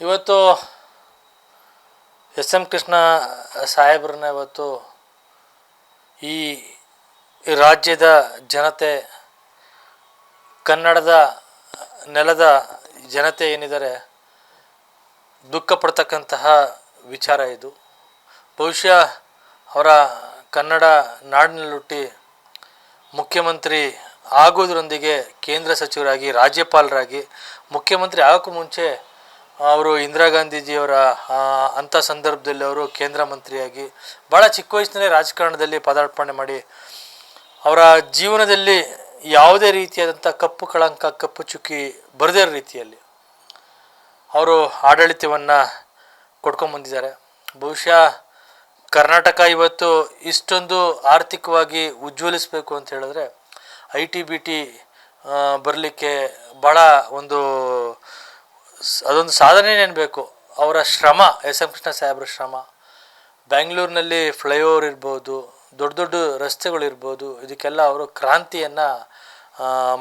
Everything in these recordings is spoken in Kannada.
ಇವತ್ತು ಎಸ್ ಎಂ ಕೃಷ್ಣ ಸಾಹೇಬ್ರನ್ನ ಇವತ್ತು ಈ ರಾಜ್ಯದ ಜನತೆ, ಕನ್ನಡದ ನೆಲದ ಜನತೆ ಏನಿದ್ದಾರೆ, ದುಃಖ ಪಡ್ತಕ್ಕಂತಹ ವಿಚಾರ ಇದು. ಬಹುಶಃ ಅವರ ಕನ್ನಡ ನಾಡಿನಲ್ಲುಟ್ಟಿ ಮುಖ್ಯಮಂತ್ರಿ ಆಗೋದರೊಂದಿಗೆ ಕೇಂದ್ರ ಸಚಿವರಾಗಿ, ರಾಜ್ಯಪಾಲರಾಗಿ, ಮುಖ್ಯಮಂತ್ರಿ ಆಗೋಕ್ಕೂ ಮುಂಚೆ ಅವರು ಇಂದಿರಾ ಗಾಂಧೀಜಿಯವರ ಅಂಥ ಸಂದರ್ಭದಲ್ಲಿ ಅವರು ಕೇಂದ್ರ ಮಂತ್ರಿಯಾಗಿ ಭಾಳ ಚಿಕ್ಕ ವಯಸ್ಸಿನಲ್ಲೇ ರಾಜಕಾರಣದಲ್ಲಿ ಪದಾರ್ಪಣೆ ಮಾಡಿ ಅವರ ಜೀವನದಲ್ಲಿ ಯಾವುದೇ ರೀತಿಯಾದಂಥ ಕಪ್ಪು ಕಳಂಕ, ಕಪ್ಪು ಚುಕ್ಕಿ ಬರದೇ ರೀತಿಯಲ್ಲಿ ಅವರು ಆಡಳಿತವನ್ನು ಕೊಡ್ಕೊಂಬಂದಿದ್ದಾರೆ ಬಹುಶಃ ಕರ್ನಾಟಕ ಇವತ್ತು ಇಷ್ಟೊಂದು ಆರ್ಥಿಕವಾಗಿ ಉಜ್ವಲಿಸಬೇಕು ಅಂತ ಹೇಳಿದ್ರೆ, ಐ ಟಿ ಬಿ ಟಿ ಬರಲಿಕ್ಕೆ ಭಾಳ ಒಂದು ಅದೊಂದು ಸಾಧನೆ ಬೇಕು ಅವರ ಶ್ರಮ, ಎಸ್ ಎಂ ಕೃಷ್ಣ ಸಾಹೇಬ್ರ ಶ್ರಮ. ಬ್ಯಾಂಗ್ಳೂರಿನಲ್ಲಿ ಫ್ಲೈಓವರ್ ಇರ್ಬೋದು, ದೊಡ್ಡ ದೊಡ್ಡ ರಸ್ತೆಗಳಿರ್ಬೋದು ಇದಕ್ಕೆಲ್ಲ ಅವರು ಕ್ರಾಂತಿಯನ್ನು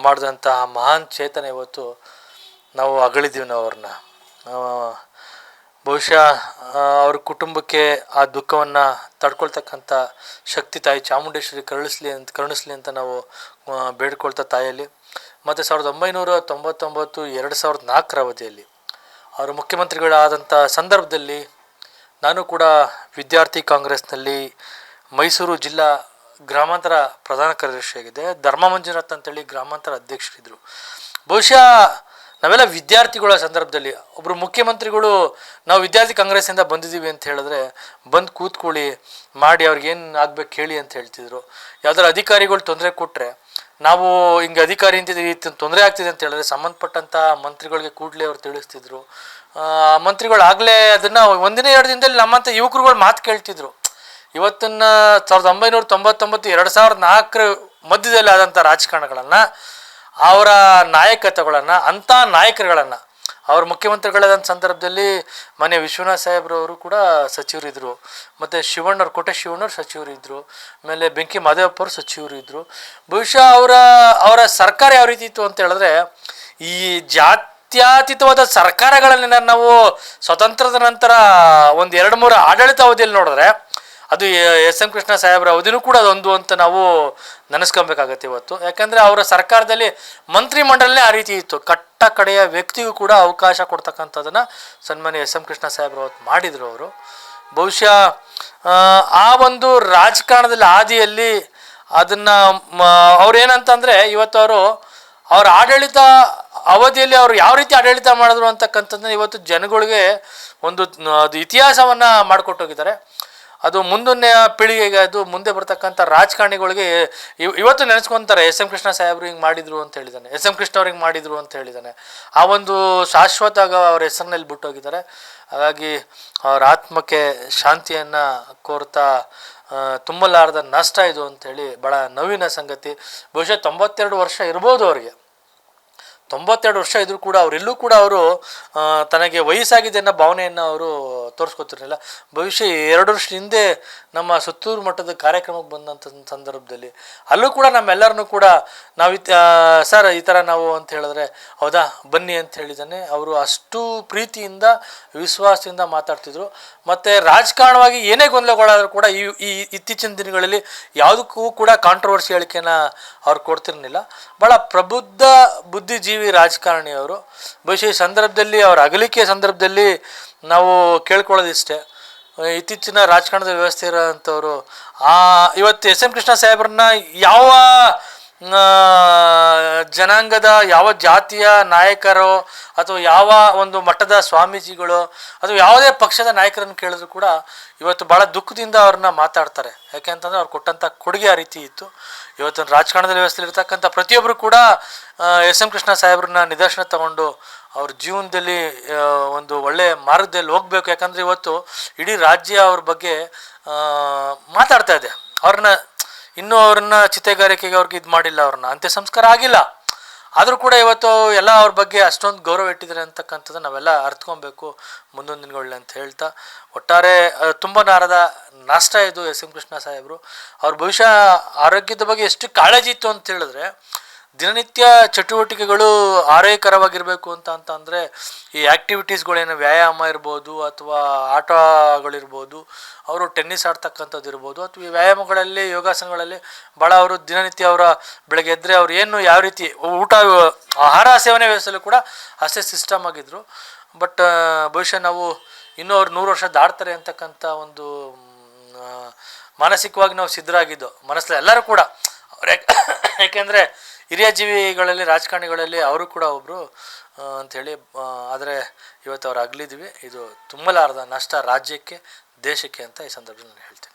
ಮಾಡಿದಂತಹ ಮಹಾನ್ ಚೇತನ ಇವತ್ತು ನಾವು ಅಗಳಿದ್ದೀವಿ ನಾವು ಅವ್ರನ್ನ. ಬಹುಶಃ ಅವ್ರ ಕುಟುಂಬಕ್ಕೆ ಆ ದುಃಖವನ್ನು ತಡ್ಕೊಳ್ತಕ್ಕಂಥ ಶಕ್ತಿ ತಾಯಿ ಚಾಮುಂಡೇಶ್ವರಿ ಕರುಣಿಸ್ಲಿ ಅಂತ ಕರುಣಿಸ್ಲಿ ಅಂತ ನಾವು ಬೇಡ್ಕೊಳ್ತಾ ತಾಯಿಯಲ್ಲಿ. ಮತ್ತು ಸಾವಿರದ ಒಂಬೈನೂರ ತೊಂಬತ್ತೊಂಬತ್ತು, ಎರಡು ಸಾವಿರದ ನಾಲ್ಕರ ಅವಧಿಯಲ್ಲಿ ಅವರು ಮುಖ್ಯಮಂತ್ರಿಗಳಾದಂಥ ಸಂದರ್ಭದಲ್ಲಿ ನಾನು ಕೂಡ ವಿದ್ಯಾರ್ಥಿ ಕಾಂಗ್ರೆಸ್ನಲ್ಲಿ ಮೈಸೂರು ಜಿಲ್ಲಾ ಗ್ರಾಮಾಂತರ ಪ್ರಧಾನ ಕಾರ್ಯದರ್ಶಿಯಾಗಿದೆ ಧರ್ಮ ಮಂಜುನಾಥ್ ಅಂತೇಳಿ ಗ್ರಾಮಾಂತರ ಅಧ್ಯಕ್ಷರಿದ್ದರು. ಬಹುಶಃ ನಾವೆಲ್ಲ ವಿದ್ಯಾರ್ಥಿಗಳ ಸಂದರ್ಭದಲ್ಲಿ ಒಬ್ಬರು ಮುಖ್ಯಮಂತ್ರಿಗಳು, ನಾವು ವಿದ್ಯಾರ್ಥಿ ಕಾಂಗ್ರೆಸ್ಸಿಂದ ಬಂದಿದ್ದೀವಿ ಅಂತ ಹೇಳಿದ್ರೆ ಬಂದು ಕೂತ್ಕೊಳ್ಳಿ, ಮಾಡಿ ಅವ್ರಿಗೇನು ಆಗ್ಬೇಕು ಹೇಳಿ ಅಂತ ಹೇಳ್ತಿದ್ರು. ಯಾವ್ದಾರು ಅಧಿಕಾರಿಗಳು ತೊಂದರೆ ಕೊಟ್ಟರೆ ನಾವು ಹಿಂಗೆ ಅಧಿಕಾರಿ ಅಂತ ಈ ತೊಂದರೆ ಆಗ್ತಿದೆ ಅಂತ ಹೇಳಿದ್ರೆ ಸಂಬಂಧಪಟ್ಟಂಥ ಮಂತ್ರಿಗಳಿಗೆ ಕೂಡಲೇ ಅವ್ರು ತಿಳಿಸ್ತಿದ್ರು. ಮಂತ್ರಿಗಳು ಆಗಲೇ ಅದನ್ನು ಒಂದಿನ ಎರಡು ದಿನದಲ್ಲಿ ನಮ್ಮಂಥ ಯುವಕರುಗಳು ಮಾತು ಕೇಳ್ತಿದ್ರು. ಇವತ್ತನ್ನ ಸಾವಿರದ ಒಂಬೈನೂರ ತೊಂಬತ್ತೊಂಬತ್ತು, ಎರಡು ಸಾವಿರದ ನಾಲ್ಕರ ಮಧ್ಯದಲ್ಲಿ ಆದಂಥ ರಾಜಕಾರಣಗಳನ್ನು ಅವರ ನಾಯಕತ್ವಗಳನ್ನು, ಅಂಥ ನಾಯಕರುಗಳನ್ನು. ಅವ್ರ ಮುಖ್ಯಮಂತ್ರಿಗಳಾದಂಥ ಸಂದರ್ಭದಲ್ಲಿ ಮನೆ ವಿಶ್ವನಾಥ್ ಸಾಹೇಬ್ರವರು ಕೂಡ ಸಚಿವರಿದ್ದರು ಮತ್ತು ಶಿವಣ್ಣವ್ರು, ಕೋಟೆ ಶಿವಣ್ಣವ್ರು ಸಚಿವರಿದ್ದರು ಆಮೇಲೆ ಬೆಂಕಿ ಮಾದೇವಪ್ಪ ಅವರು ಸಚಿವರಿದ್ದರು ಬಹುಶಃ ಅವರ ಅವರ ಸರ್ಕಾರ ಯಾವ ರೀತಿ ಇತ್ತು ಅಂತ ಹೇಳಿದ್ರೆ, ಈ ಜಾತ್ಯತೀತವಾದ ಸರ್ಕಾರಗಳನ್ನ ನಾವು ಸ್ವತಂತ್ರದ ನಂತರ ಒಂದು ಎರಡು ಮೂರು ಆಡಳಿತ ಅವಧಿಯಲ್ಲಿ ನೋಡಿದ್ರೆ ಅದು ಎಸ್ ಎಂ ಕೃಷ್ಣ ಸಾಹೇಬ್ರ ಅವಧಿನೂ ಕೂಡ ಅದೊಂದು ಅಂತ ನಾವು ನೆನೆಸ್ಕೊಬೇಕಾಗತ್ತೆ ಇವತ್ತು. ಯಾಕಂದರೆ ಅವರ ಸರ್ಕಾರದಲ್ಲಿ ಮಂತ್ರಿ ಮಂಡಲನೇ ಆ ರೀತಿ ಇತ್ತು. ಕಟ್ಟ ಕಡೆಯ ವ್ಯಕ್ತಿಗೂ ಕೂಡ ಅವಕಾಶ ಕೊಡ್ತಕ್ಕಂಥದ್ದನ್ನು ಸನ್ಮಾನ್ಯ ಎಸ್ ಎಂ ಕೃಷ್ಣ ಸಾಹೇಬ್ರು ಅವತ್ತು ಮಾಡಿದರು ಅವರು. ಬಹುಶಃ ಆ, ಒಂದು ರಾಜಕಾರಣದಲ್ಲಿ ಹಾದಿಯಲ್ಲಿ ಅದನ್ನು ಅವ್ರು ಏನಂತಂದರೆ ಇವತ್ತು ಅವರು ಅವರ ಆಡಳಿತ ಅವಧಿಯಲ್ಲಿ ಅವರು ಯಾವ ರೀತಿ ಆಡಳಿತ ಮಾಡಿದ್ರು ಅಂತಕ್ಕಂಥದ್ದನ್ನ ಇವತ್ತು ಜನಗಳಿಗೆ ಒಂದು ಅದು ಇತಿಹಾಸವನ್ನು ಮಾಡಿಕೊಟ್ಟೋಗಿದ್ದಾರೆ. ಅದು ಮುಂದಿನ ಪೀಳಿಗೆಗೆ ಅದು ಮುಂದೆ ಬರ್ತಕ್ಕಂಥ ರಾಜಕಾರಣಿಗಳಿಗೆ ಇವ್- ಇವತ್ತು ನೆನೆಸ್ಕೊಂತಾರೆ ಎಸ್ ಎಂ ಕೃಷ್ಣ ಸಾಹೇಬ್ರು ಹಿಂಗೆ ಮಾಡಿದ್ರು ಅಂತ ಹೇಳಿದ್ದಾನೆ ಎಸ್ ಎಂ ಕೃಷ್ಣ ಅವ್ರು ಹಿಂಗೆ ಮಾಡಿದ್ರು ಅಂತ ಹೇಳಿದ್ದಾನೆ ಆ ಒಂದು ಶಾಶ್ವತ ಅವ್ರ ಹೆಸರಿನಲ್ಲಿ ಬಿಟ್ಟೋಗಿದ್ದಾರೆ. ಹಾಗಾಗಿ ಅವ್ರ ಆತ್ಮಕ್ಕೆ ಶಾಂತಿಯನ್ನು ಕೋರ್ತಾ ತುಂಬಲಾರದ ನಷ್ಟ ಇದು ಅಂತೇಳಿ ಭಾಳ ನವೀನ ಸಂಗತಿ. ಬಹುಶಃ ತೊಂಬತ್ತೆರಡು ವರ್ಷ ಇರ್ಬೋದು ಅವರಿಗೆ. ತೊಂಬತ್ತೆರಡು ವರ್ಷ ಇದ್ರೂ ಕೂಡ ಅವರೆಲ್ಲೂ ಕೂಡ ಅವರು ತನಗೆ ವಯಸ್ಸಾಗಿದೆ ಅನ್ನೋ ಭಾವನೆಯನ್ನು ಅವರು ತೋರಿಸ್ಕೊತಿರಲಿಲ್ಲ. ಭವಿಷ್ಯ ಎರಡು ವರ್ಷ ಹಿಂದೆ ನಮ್ಮ ಸುತ್ತೂರು ಮಟ್ಟದ ಕಾರ್ಯಕ್ರಮಕ್ಕೆ ಬಂದಂಥ ಸಂದರ್ಭದಲ್ಲಿ ಅಲ್ಲೂ ಕೂಡ ನಮ್ಮೆಲ್ಲರನ್ನೂ ಕೂಡ ನಾವು ಸರ್, ಈ ಥರ ನಾವು ಅಂತ ಹೇಳಿದ್ರೆ, ಹೌದಾ, ಬನ್ನಿ ಅಂತ ಹೇಳಿದ್ದಾನೆ. ಅವರು ಅಷ್ಟು ಪ್ರೀತಿಯಿಂದ, ವಿಶ್ವಾಸದಿಂದ ಮಾತಾಡ್ತಿದ್ರು. ಮತ್ತು ರಾಜಕಾರಣವಾಗಿ ಏನೇ ಗೊಂದಲಗಳಾದರೂ ಕೂಡ ಈ ಈ ಇತ್ತೀಚಿನ ದಿನಗಳಲ್ಲಿ ಯಾವುದಕ್ಕೂ ಕೂಡ ಕಾಂಟ್ರವರ್ಸಿ ಹೇಳಿಕೆನ ಅವ್ರು ಕೊಡ್ತಿರಲಿಲ್ಲ. ಭಾಳ ಪ್ರಬುದ್ಧ ಬುದ್ಧಿಜೀವಿ ರಾಜಕಾರಣಿ ಅವರು ಬಹುಶಃ ಈ ಸಂದರ್ಭದಲ್ಲಿ ಅವರ ಅಗಲಿಕೆಯ ಸಂದರ್ಭದಲ್ಲಿ ನಾವು ಕೇಳ್ಕೊಳ್ಳೋದಿಷ್ಟೇ. ಇತ್ತೀಚಿನ ರಾಜಕಾರಣದ ವ್ಯವಸ್ಥೆ ಇರೋಂಥವ್ರು, ಆ, ಇವತ್ತು ಎಸ್ ಎಂ ಕೃಷ್ಣ ಸಾಹೇಬ್ರನ್ನ ಯಾವ ಜನಾಂಗದ ಯಾವ ಜಾತಿಯ ನಾಯಕರೋ ಅಥವಾ ಯಾವ ಒಂದು ಮಠದ ಸ್ವಾಮೀಜಿಗಳು ಅಥವಾ ಯಾವುದೇ ಪಕ್ಷದ ನಾಯಕರನ್ನು ಕೇಳಿದ್ರು ಕೂಡ ಇವತ್ತು ಭಾಳ ದುಃಖದಿಂದ ಅವ್ರನ್ನ ಮಾತಾಡ್ತಾರೆ. ಯಾಕೆಂತಂದ್ರೆ ಅವ್ರು ಕೊಟ್ಟಂಥ ಕೊಡುಗೆ ಆ ರೀತಿ ಇತ್ತು. ಇವತ್ತು ರಾಜಕಾರಣದ ವ್ಯವಸ್ಥೆಯಲ್ಲಿ ಇರ್ತಕ್ಕಂಥ ಪ್ರತಿಯೊಬ್ಬರು ಕೂಡ ಎಸ್ ಎಂ ಕೃಷ್ಣ ಸಾಹೇಬ್ರನ್ನ ನಿದರ್ಶನ ತಗೊಂಡು ಅವ್ರ ಜೀವನದಲ್ಲಿ ಒಂದು ಒಳ್ಳೆಯ ಮಾರ್ಗದಲ್ಲಿ ಹೋಗ್ಬೇಕು. ಯಾಕಂದರೆ ಇವತ್ತು ಇಡೀ ರಾಜ್ಯ ಅವ್ರ ಬಗ್ಗೆ ಮಾತಾಡ್ತಾ ಇದೆ. ಅವ್ರನ್ನ ಇನ್ನೂ ಅವ್ರನ್ನ ಚಿತೆಗಾರಿಕೆಗೆ ಅವ್ರಿಗೆ ಇದು ಮಾಡಿಲ್ಲ ಅವ್ರನ್ನ. ಅಂತ್ಯ ಸಂಸ್ಕಾರ ಆಗಿಲ್ಲ. ಆದರೂ ಕೂಡ ಇವತ್ತು ಎಲ್ಲ ಅವ್ರ ಬಗ್ಗೆ ಅಷ್ಟೊಂದು ಗೌರವ ಇಟ್ಟಿದ್ದಾರೆ ಅಂತಕ್ಕಂಥದ್ದು ನಾವೆಲ್ಲ ಅರ್ತ್ಕೊಬೇಕು. ಮುಂದೊಂದು ದಿನಗಳಲ್ಲಿ ಅಂತ ಹೇಳ್ತಾ, ಒಟ್ಟಾರೆ ತುಂಬ ನಾರದ ನಾಷ್ಟ ಇದು ಎಸ್ ಎಂ ಕೃಷ್ಣ ಸಾಹೇಬರು. ಅವ್ರ ಭವಿಷ್ಯ ಆರೋಗ್ಯದ ಬಗ್ಗೆ ಎಷ್ಟು ಕಾಳಜಿ ಇತ್ತು ಅಂತ ಹೇಳಿದ್ರೆ ದಿನನಿತ್ಯ ಚಟುವಟಿಕೆಗಳು ಆರೋಗ್ಯಕರವಾಗಿರಬೇಕು ಅಂತ ಅಂತ ಅಂದರೆ ಈ ಆ್ಯಕ್ಟಿವಿಟೀಸ್ಗಳೇನು ವ್ಯಾಯಾಮ ಇರ್ಬೋದು ಅಥವಾ ಆಟಗಳಿರ್ಬೋದು, ಅವರು ಟೆನ್ನಿಸ್ ಆಡ್ತಕ್ಕಂಥದ್ದು ಇರ್ಬೋದು ಅಥವಾ ಈ ವ್ಯಾಯಾಮಗಳಲ್ಲಿ, ಯೋಗಾಸನಗಳಲ್ಲಿ ಭಾಳ ಅವರು ದಿನನಿತ್ಯ ಅವರ ಬೆಳಗ್ಗೆ ಎದ್ದರೆ ಅವ್ರು ಏನು ಯಾವ ರೀತಿ ಊಟ, ಆಹಾರ ಸೇವನೆ ವ್ಯವಸ್ಥೆಯಲ್ಲೂ ಕೂಡ ಅಷ್ಟೇ ಸಿಸ್ಟಮ್ ಆಗಿದ್ದರು ಬಟ್ ಬಹುಶಃ ನಾವು ಇನ್ನೂ ಅವ್ರು ನೂರು ವರ್ಷ ದಾಡ್ತಾರೆ ಅಂತಕ್ಕಂಥ ಒಂದು ಮಾನಸಿಕವಾಗಿ ನಾವು ಸಿದ್ಧರಾಗಿದ್ದು ಮನಸ್ಸಲ್ಲಿ ಎಲ್ಲರೂ ಕೂಡ. ಅವ್ರ ಯಾಕೆ ಯಾಕೆಂದರೆ ಹಿರಿಯ ಜೀವಿಗಳಲ್ಲಿ, ರಾಜಕಾರಣಿಗಳಲ್ಲಿ ಅವರು ಕೂಡ ಒಬ್ಬರು ಅಂಥೇಳಿ ಆದರೆ ಇವತ್ತು ಅವ್ರು ಅಗಲಿದ್ವಿ. ಇದು ತುಂಬಲಾರದ ನಷ್ಟ ರಾಜ್ಯಕ್ಕೆ, ದೇಶಕ್ಕೆ ಅಂತ ಈ ಸಂದರ್ಭದಲ್ಲಿ ನಾನು ಹೇಳ್ತೀನಿ.